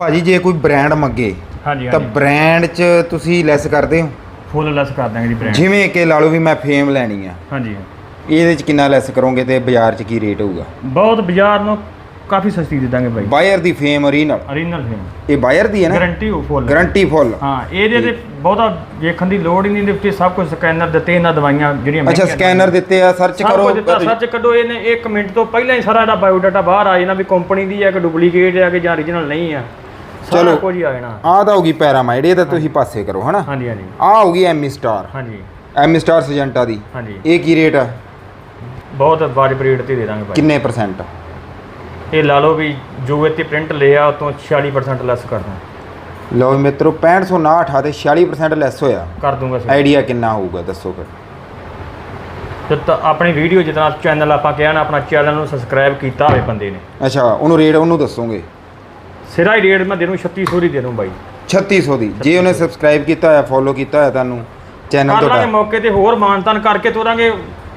ਭਾਜੀ ਜੇ ਕੋਈ ਬ੍ਰਾਂਡ ਮੰਗੇ ਹਾਂਜੀ ਤਾਂ ਹਾਂਜੀ। ਬ੍ਰਾਂਡ 'ਚ ਤੁਸੀਂ ਲੈਸ ਕਰਦੇ ਹੋ? ਫੁੱਲ ਲੈਸ ਕਰ ਦਾਂਗੇ ਜੀ ਬ੍ਰਾਂਡ ਜਿਵੇਂ ਕਿ ਲਾ ਲਓ ਵੀ ਮੈਂ ਫੇਮ ਲੈਣੀ ਆ। ਹਾਂਜੀ। ਇਹਦੇ 'ਚ ਕਿੰਨਾ ਲੈਸ ਕਰੋਗੇ ਤੇ ਬਾਜ਼ਾਰ 'ਚ ਕੀ ਰੇਟ ਹੋਊਗਾ? ਬਹੁਤ ਬਾਜ਼ਾਰ ਨੂੰ ਕਾਫੀ ਸਸਤੀ ਦੇ ਦਾਂਗੇ ਬਾਈ। ਬਾਇਰ ਦੀ ਫੇਮ ਓਰੀਜਨਲ ਓਰੀਜਨਲ ਫੇਮ ਇਹ ਬਾਇਰ ਦੀ ਹੈ ਨਾ? ਗਾਰੰਟੀ ਹੋ ਫੁੱਲ ਗਾਰੰਟੀ ਫੁੱਲ ਹਾਂ ਇਹਦੇ ਤੇ ਬਹੁਤਾ ਵੇਖਣ ਦੀ ਲੋੜ ਹੀ ਨਹੀਂ ਦੇ ਉੱਤੇ ਸਭ ਕੁਝ ਸਕੈਨਰ ਦਿੱਤੇ ਇਹਨਾਂ ਦਵਾਈਆਂ ਜਿਹੜੀਆਂ ਅੱਛਾ ਮਹਿੰਗੀਆਂ ਸਕੈਨਰ ਦਿੱਤੇ ਆ ਸਰਚ ਸਭ ਕੁਝ ਦਿੱਤਾ ਸਰਚ ਕੱਢੋ ਇਹਨੇ 1 ਮਿੰਟ ਤੋਂ ਪਹਿਲਾਂ ਹੀ ਸਾਰਾ ਇਹਦਾ ਬਾਇਓਡਾਟਾ ਬਾਹਰ ਆ ਜਾਣਾ ਵੀ ਕੰਪਨੀ ਦੀ ਹੈ ਕਿ ਡੁਪਲੀਕੇਟ ਹੈ ਕਿ ਜਾਂ origignal ਨਹੀਂ ਆ। ਸਾਰਾ ਚਲੋ। ਕੁਝ ਹੀ ਆ ਜਾਣਾ। ਆਹ ਤਾਂ ਹੋਗੀ ਪੈਰਾਮਾਈਡ ਇਹ ਤਾਂ ਤੁਸੀਂ ਪਾਸੇ ਕਰੋ ਹਨਾ? ਹਾਂਜੀ ਹਾਂਜੀ। ਆਹ ਹੋਗੀ ਐਮੀ ਸਟਾਰ। ਹਾਂਜੀ। ਐਮੀ ਸਟਾਰ ਸਜੈਂਟਾ ਦੀ। ਹਾਂਜੀ। ਇਹ ਕੀ ਰੇਟ ਆ? ਬਹੁਤ ਵਾਜਬ ਰੇਟ ਤੇ ਦੇ ਦਾਂਗੇ ਬਾਈ ਕਿੰਨੇ ਪਰਸੈਂਟ ਇਹ ਲਾ ਲਓ ਵੀ ਜੋ ਤੇ ਪ੍ਰਿੰਟ ਲਿਆ ਉਹ ਤੋਂ 46% ਲੈਸ ਕਰ ਦੂੰ। ਲਓ ਵੀ ਮਿੱਤਰੋ 6559 ਤੇ 46% ਲੈਸ ਹੋਇਆ। ਕਰ ਦੂੰਗਾ ਸਰ। ਆਈਡੀਆ ਕਿੰਨਾ ਹੋਊਗਾ ਦੱਸੋ ਫਿਰ। ਤੇ ਤਾਂ ਆਪਣੀ ਵੀਡੀਓ ਜਿੱਦਾਂ ਚੈਨਲ ਆਪਾਂ ਕਿਹਾ ਨਾ ਆਪਣਾ ਚੈਨਲ ਨੂੰ ਸਬਸਕ੍ਰਾਈਬ ਕੀਤਾ ਹੋਵੇ ਬੰਦੇ ਨੇ। ਅੱਛਾ ਉਹਨੂੰ ਰੇਟ ਉਹਨੂੰ ਦੱਸੋਗੇ? ਸਿਰਾ ਹੀ ਰੇਟ ਮੈਂ ਦੇ ਦੂੰ 3600 ਦੀ ਦੇ ਦੂੰ ਬਾਈ। 3600 ਦੀ। ਜੇ ਉਹਨੇ ਸਬਸਕ੍ਰਾਈਬ ਕੀਤਾ ਹੋਇਆ ਫੋਲੋ ਕੀਤਾ ਹੋਇਆ ਤੁਹਾਨੂੰ ਚੈਨਲ ਕਰ ਲਾਂਗੇ ਤੁਹਾਡਾ ਮੌਕੇ ਤੇ ਹੋਰ ਮਾਨਤਾਨ ਕਰਕੇ ਤੋਰਾਂਗੇ।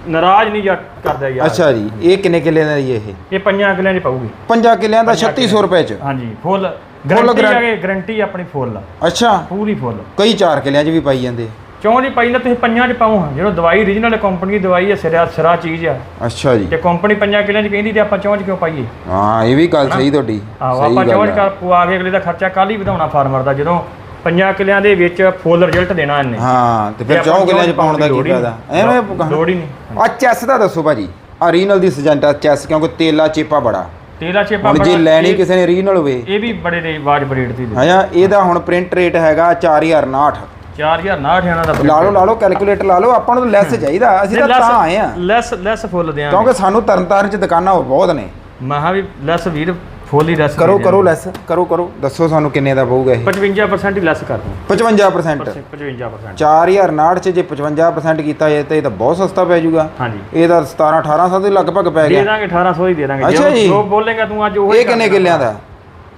ਨਾਰਾਜ਼ ਨਹੀਂ ਜਾ ਕਰਦਾ ਯਾਰ। ਅੱਛਾ ਜੀ ਇਹ ਕਿੰਨੇ ਕਿੱਲੇ ਦਾ ਜੀ ਇਹ? ਇਹ ਪੰਜਾਂ ਕਿਲਿਆਂ 'ਚ ਪਾਊਗੀ। ਪੰਜਾਂ ਕਿੱਲਿਆਂ ਦਾ 3600 ਰੁਪਏ ਚ? ਹਾਂਜੀ ਫੁੱਲ ਗਰੰਟੀ ਆ ਕੇ ਗਰੰਟੀ ਆਪਣੀ ਫੁੱਲ ਅੱਛਾ। ਪੂਰੀ ਫੁੱਲ ਕਈ ਚਾਰ ਕਿੱਲਿਆਂ ਚ ਵੀ ਪਾਈ ਜਾਂਦੇ। ਕਿਉਂ ਨਹੀਂ ਪਾਈ? ਨਾ ਤੁਸੀਂ ਪੰਜਾਂ 'ਚ ਪਾਉ ਹਾਂ। ਜਦੋਂ ਦਵਾਈ origignal ਕੰਪਨੀ ਦੀ ਦਵਾਈ ਹੈ ਸਿਰਾ ਸਿਰਾ ਚੀਜ਼ ਆ। ਅੱਛਾ ਜੀ। ਤੇ ਕੰਪਨੀ ਪੰਜਾਂ ਕਿਲਿਆਂ 'ਚ ਕਹਿੰਦੀ ਤੇ ਆਪਾਂ ਚੌਂ 'ਚ ਕਿਉਂ ਪਾਈਏ? ਹਾਂ ਇਹ ਵੀ ਗੱਲ ਸਹੀ ਤੁਹਾਡੀ। ਆਹੋ ਆਪਾਂ ਚੌਂ ਗੱਲ 'ਚ ਕਰ ਪਵਾ ਕੇ ਅਗਲੇ ਦਾ ਖਰਚਾ ਕੱਲ ਹੀ ਵਧਾਉਣਾ ਫਾਰਮਰ ਦਾ ਜਦੋਂ ਪੰਜਾਂ ਕਿਲਿਆਂ ਦੇ ਵਿੱਚ ਫੁੱਲ ਰਿਜ਼ਲਟ ਦੇਣਾ ਇਹਨੇ। ਹਾਂ ਤੇ ਫਿਰ ਚੌਂ ਕਿੱਲਿਆਂ ਚ ਪਾਉਣ ਦਾ ਕੀ ਫਾਇਦਾ। ਐਵੇਂ ਲੋੜ ਹੀ ਨਹੀਂ। ਆ ਚੈਸ ਦਾ ਦੱਸੋ ਭਾਜੀ। ਆ ਰੀਨਲ ਦੀ ਸਜੈਂਟਾ ਚੈਸ ਕਿਉਂਕਿ ਤੇਲਾ ਚੇਪਾ ਬੜਾ। ਤੇਲਾ ਚੇਪਾ ਹੁਣ ਜੇ ਲੈਣੀ ਕਿਸੇ ਨੇ ਰੀਨਲ ਹੋਵੇ। ਇਹ ਵੀ ਬੜੇ ਰੇ ਵਾਜ ਰੇਟ ਦੀ ਦੇ ਹਾਂ ਇਹਦਾ ਹੁਣ ਪ੍ਰਿੰਟ ਰੇਟ ਹੈਗਾ 4069 4069 ਇਹਨਾਂ ਦਾ ਲਾ ਲਓ ਲਾ ਲਓ ਕੈਲਕੂਲੇਟਰ ਲਾ ਲਓ ਆਪਾਂ ਨੂੰ ਲੈਸ ਚਾਹੀਦਾ ਅਸੀਂ ਤਾਂ ਤਾਂ ਆਏ ਆ ਲੈਸ ਲੈਸ ਫੁੱਲ ਦਿਆਂ ਕਿਉਂਕਿ ਸਾਨੂੰ ਤਰਨਤਾਰਨ ਚ ਦੁਕਾਨਾਂ ਬਹੁਤ ਨੇ। ਮਹਾ ਵੀ ਲੈਸ ਵੀਰ ਫੁੱਲ ਹੀ ਲੈਸ ਕਰੋ ਕਰੋ ਲੈਸ ਕਰੋ ਕਰੋ ਦੱਸੋ ਸਾਨੂੰ ਕਿੰਨੇ ਦਾ ਪਊਗਾ ਇਹ। 55% ਹੀ ਲੈਸ ਕਰ ਦੂੰ 55% 55% 4069 ਚ ਜੇ 55% ਕੀਤਾ ਜਾਏ ਤਾਂ ਇਹ ਤਾਂ ਬਹੁਤ ਸਸਤਾ ਪੈ ਜਾਊਗਾ। ਹਾਂਜੀ। ਇਹ ਤਾਂ 17 1800 ਦੇ ਲਗਭਗ ਪੈ ਦੇ ਗਿਆ ਦਾਂਗੇ 1800 ਹੀ ਦੇ ਦਾਂਗੇ। ਜੋ ਬੋਲੇਗਾ ਤੂੰ ਅੱਜ ਉਹ ਇਹ ਕਿੰਨੇ ਕਿੱਲਿਆਂ ਦਾ?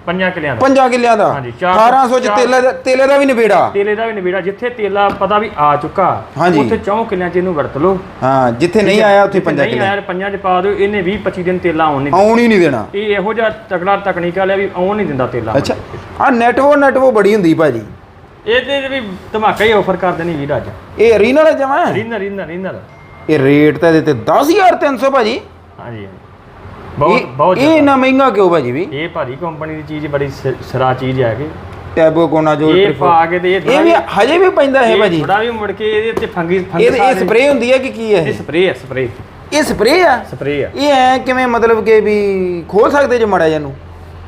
ਪੰਜਾਂ ਕਿੱਲਿਆਂ ਦਾ। ਪੰਜਾਂ ਕਿੱਲਿਆਂ ਦਾ? ਹਾਂਜੀ, ਚਾਰ- 1800 ਚ ਚਾਰ- ਤੇਲੇ ਦਾ ਤੇਲੇ ਦਾ ਵੀ ਨਿਬੇੜਾ ਤੇਲੇ ਦਾ ਵੀ ਨਵੇੜਾ ਜਿੱਥੇ ਤੇਲਾ ਪਤਾ ਵੀ ਆ ਚੁੱਕਾ ਹਾਂਜੀ। ਉੱਥੇ ਚੌਂ ਕਿੱਲਿਆਂ ਚ ਇਹਨੂੰ ਵਰਤ ਲਓ। ਹਾਂ ਜਿੱਥੇ ਨਹੀਂ ਆਇਆ ਉੱਥੇ ਜਿੱਥੇ ਪੰਜਾਂ ਨਹੀਂ ਆਇਆ ਪੰਜਾਂ ਚ ਪਾ ਦਿਓ ਇਹਨੇ 20 25 ਦਿਨ ਤੇਲਾ ਆਉਣ ਨਹੀਂ ਆਉਣ ਹੀ ਨਹੀਂ ਦੇਣਾ। ਇਹ ਇਹੋ ਜਿਹਾ ਤਕੜਾ ਤਕਨੀਕਲ ਹੈ ਵੀ ਆਉਣ ਨਹੀਂ ਦਿੰਦਾ ਤੇਲਾ। ਅੱਛਾ ਆ ਨੈਟਵੋ ਨੈਟਵੋ ਬੜੀ ਹੁੰਦੀ ਭਾਜੀ। ਇਹਦੇ ਵੀ ਧਮਾਕਾ ਹੀ ਆਫਰ ਕਰ ਦੇਣੀ ਵੀਰ ਅੱਜ। ਇਹ ਰੀਨਲ ਜਮਾ? ਰੀਨਰ ਰੀਨਰ ਰੀਨਰ ਇਹ ਰੇਟ ਤਾਂ ਇਹਦੇ ਤੇ 10300 ਭਾਜੀ। ਹਾਂਜੀ। ਬਹੁਤ ਇਹ ਬਹੁਤ ਇਹ। ਇੰਨਾ ਮਹਿੰਗਾ ਕਿਉਂ ਭਾਜੀ ਵੀ? ਇਹ ਭਾਰੀ ਕੰਪਨੀ ਦੀ ਚੀਜ਼ ਬੜੀ ਸਿਰਾ ਚੀਜ਼ ਹੈ ਕਿ ਟੈਬੋ ਕੋਨਾ ਜੋ ਇਹ ਪਾ ਕੇ ਤੇ ਇਹ ਵੀ ਹਜੇ ਵੀ ਪੈਂਦਾ ਹੈ ਭਾਜੀ। ਥੋੜਾ ਵੀ ਮੁੜ ਕੇ ਇਹਦੇ ਤੇ ਫੰਗੀ ਇਹ ਇਹ ਸਪਰੇ ਹੁੰਦੀ ਹੈ ਕਿ ਕੀ ਹੈ ਇਹ? ਸਪਰੇ ਹੈ ਸਪਰੇ ਇਹ ਸਪਰੇ ਆ? ਸਪਰੇ ਆ। ਇਹ ਐ ਕਿਵੇਂ ਮਤਲਬ ਕਿ ਵੀ ਖੋਲ ਸਕਦੇ ਜੇ ਮੜਾ ਜਾਨੂੰ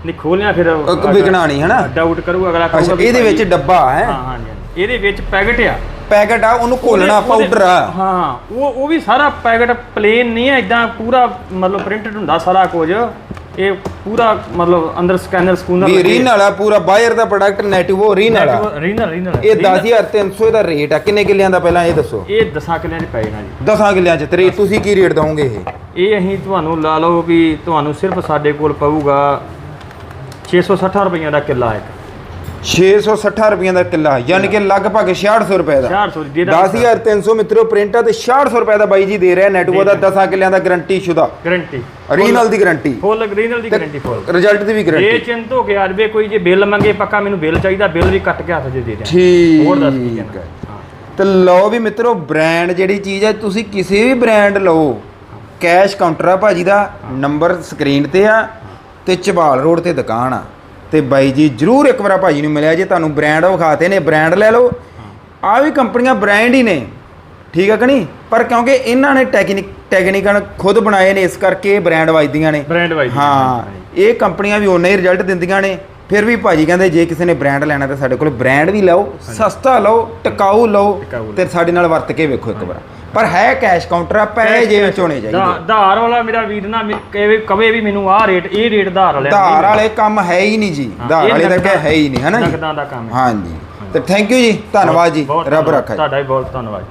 ਨਹੀਂ ਖੋਲਿਆ ਫਿਰ ਵਿਕਣਾ ਨਹੀਂ ਹਨਾ? ਡਾਊਟ ਕਰੂ ਅਗਲਾ ਕਹੂਗਾ ਇਹਦੇ ਵਿੱਚ ਡੱਬਾ ਹੈ? ਹਾਂ ਹਾਂ ਜੀ ਇਹਦੇ ਵਿੱਚ ਪੈਕਟ ਆ। ਪੈਕਟ ਆ ਉਹਨੂੰ ਘੋਲਣਾ ਉਹਦੇ- ਪਾਊਡਰ ਆ। ਹਾਂ ਉਹ ਉਹ ਵੀ ਸਾਰਾ ਪੈਕਟ ਪਲੇਨ ਨਹੀਂ ਹੈ ਇਦਾਂ ਪੂਰਾ ਮਤਲਬ ਪ੍ਰਿੰਟਡ ਹੁੰਦਾ ਸਾਰਾ ਕੁਝ। ਇਹ ਪੂਰਾ ਮਤਲਬ ਅੰਦਰ ਸਕੈਨਰ ਸਕੂਨਰ ਵੀ ਰੀਨ ਵਾਲਾ ਪੂਰਾ ਬਾਇਰ ਦਾ ਪ੍ਰੋਡਕਟ ਨੈਟਿਵੋ ਰੀਨ ਵਾਲਾ। ਰੀਨਰ ਰੀਨਰ ਇਹ 10300 ਦਾ ਰੇਟ ਆ। ਕਿੰਨੇ ਕਿੱਲਿਆਂ ਦਾ ਪਹਿਲਾਂ ਇਹ ਦੱਸੋ? ਇਹ 10 ਕਿੱਲਿਆਂ 'ਚ ਪੈ ਜਾਣਾ ਜੀ। 10 ਕਿੱਲਿਆਂ ਚ ਤੇ ਤੁਸੀਂ ਕੀ ਰੇਟ ਦਵੋਗੇ ਇਹ? ਇਹ ਅਸੀਂ ਤੁਹਾਨੂੰ ਲਾ ਲਓ ਵੀ ਤੁਹਾਨੂੰ ਸਿਰਫ ਸਾਡੇ ਕੋਲ ਪਊਗਾ 660 ਰੁਪਈਆ ਦਾ ਕਿੱਲਾ ਇੱਕ। 660 ਰੁਪਈਆਂ ਦਾ ਕਿੱਲਾ ਯਾਨੀ ਕਿ ਲਗਭਗ 6600 ਰੁਪਏ ਦਾ। 400 ਦੀ ਦੇ ਦਾਂਗੇ 10300 ਮਿੱਤਰੋ ਪ੍ਰਿੰਟ ਤੇ 6600 ਰੁਪਏ ਦਾ ਬਾਈ ਜੀ ਦੇ ਰਿਹਾ ਨੈਟਵੋ ਦਾ 10 ਕਿੱਲਿਆਂ ਦਾ ਗਾਰੰਟੀ ਸ਼ੁਦਾ। ਗਾਰੰਟੀ ਰੀਨਲ ਦੀ ਗਾਰੰਟੀ ਫੁੱਲ ਰੀਨਲ ਦੀ ਗਾਰੰਟੀ ਫੁੱਲ ਰਿਜ਼ਲਟ ਦੀ ਵੀ ਇਹ ਗਾਰੰਟੀ ਚਿੰਤ ਹੋ ਕੇ ਆ ਜਾਵੇ ਕੋਈ ਜੇ ਬਿੱਲ ਮੰਗੇ ਪੱਕਾ ਮੈਨੂੰ ਬਿੱਲ ਚਾਹੀਦਾ ਬਿੱਲ ਵੀ ਕੱਟ ਕੇ ਹੱਥ ਦੇ ਦੇ ਠੀਕ ਹੋਰ ਦੱਸ ਕੀ ਤੇ ਲਓ ਵੀ ਮਿੱਤਰੋ ਬ੍ਰਾਂਡ ਜਿਹੜੀ ਚੀਜ਼ ਹੈ ਤੁਸੀਂ ਕਿਸੇ ਵੀ ਬ੍ਰਾਂਡ ਲਓ ਕੈਸ਼ ਕਾਊਂਟਰ ਆ ਭਾਜੀ ਦਾ ਨੰਬਰ ਸਕਰੀਨ ਤੇ ਆ ਤੇ ਚਬਾਲ ਰੋਡ ਤੇ ਦੁਕਾਨ ਆ। ਤੇ ਬਾਈ ਜੀ ਜਰੂਰ ਇੱਕ ਵਾਰ ਭਾਜੀ ਨੂੰ ਮਿਲਿਆ ਜੇ ਤੁਹਾਨੂੰ ਬ੍ਰਾਂਡ ਵਿਖਾਤੇ ਨੇ ਬ੍ਰਾਂਡ ਲੈ ਲਓ। ਆ ਵੀ ਕੰਪਨੀਆਂ ਬ੍ਰਾਂਡ ਹੀ ਨੇ। ਠੀਕ ਹੈ ਕਿ ਨਹੀਂ? ਪਰ ਕਿਉਂਕਿ ਇਹਨਾਂ ਨੇ ਟੈਕਨੀਕ ਟੈਕਨੀਕਲ ਖੁਦ ਬਣਾਏ ਨੇ ਇਸ ਕਰਕੇ ਬ੍ਰਾਂਡ ਵੱਜਦੀਆਂ ਨੇ। ਬ੍ਰਾਂਡ ਵਾਈਜ਼ ਹਾਂ ਇਹ ਕੰਪਨੀਆਂ ਵੀ ਉਨੇ ਹੀ ਰਿਜ਼ਲਟ ਦਿੰਦੀਆਂ ਨੇ। ਫਿਰ ਵੀ ਭਾਜੀ ਕਹਿੰਦੇ ਜੇ ਕਿਸੇ ਨੇ ਬ੍ਰਾਂਡ ਲੈਣਾ ਤਾਂ ਸਾਡੇ ਕੋਲ ਬ੍ਰਾਂਡ ਵੀ ਲਓ ਸਸਤਾ ਲਓ ਟਿਕਾਊ ਲਓ। ਤੇ ਸਾਡੇ ਨਾਲ ਵਰਤ ਕੇ ਵੇਖੋ ਇੱਕ ਵਾਰ। ਪਰ ਹੈ ਕੈਸ਼ ਕਾਊਂਟਰ ਆ ਪੈਸੇ ਜਿਵੇਂ ਚੋਣੇ ਚਾਹੀਦੇ। ਧਾਰ ਵਾਲਾ ਮੇਰਾ ਵੀਰ ਨਾ ਮੇ- ਕਹੇ ਕਵੇ ਵੀ ਮੈਨੂੰ ਆਹ ਰੇਟ ਇਹ ਰੇਟ ਧਾਰ ਵਾਲੇ ਧਾਰ ਵਾਲੇ ਕੰਮ ਹੈ ਹੀ ਨਹੀਂ ਜੀ। ਹਾਂ, ਧਾਰ ਇਹ ਵਾਲੇ ਤਾਂ ਨਕਦਾਂ- ਹੈ ਹੀ ਨਹੀਂ ਹਨਾ ਜੀ? ਨਕਦਾਂ ਦਾ ਕੰਮ ਹੈ। ਹਾਂਜੀ। ਤੇ ਥੈਂਕ ਯੂ ਜੀ। ਧੰਨਵਾਦ ਜੀ। ਬਹੁਤ ਰੱਬ ਧੰਨਵਾਦ। ਰੱਖਾ। ਜੀ ਤੁਹਾਡਾ ਵੀ ਬਹੁਤ ਧੰਨਵਾਦ।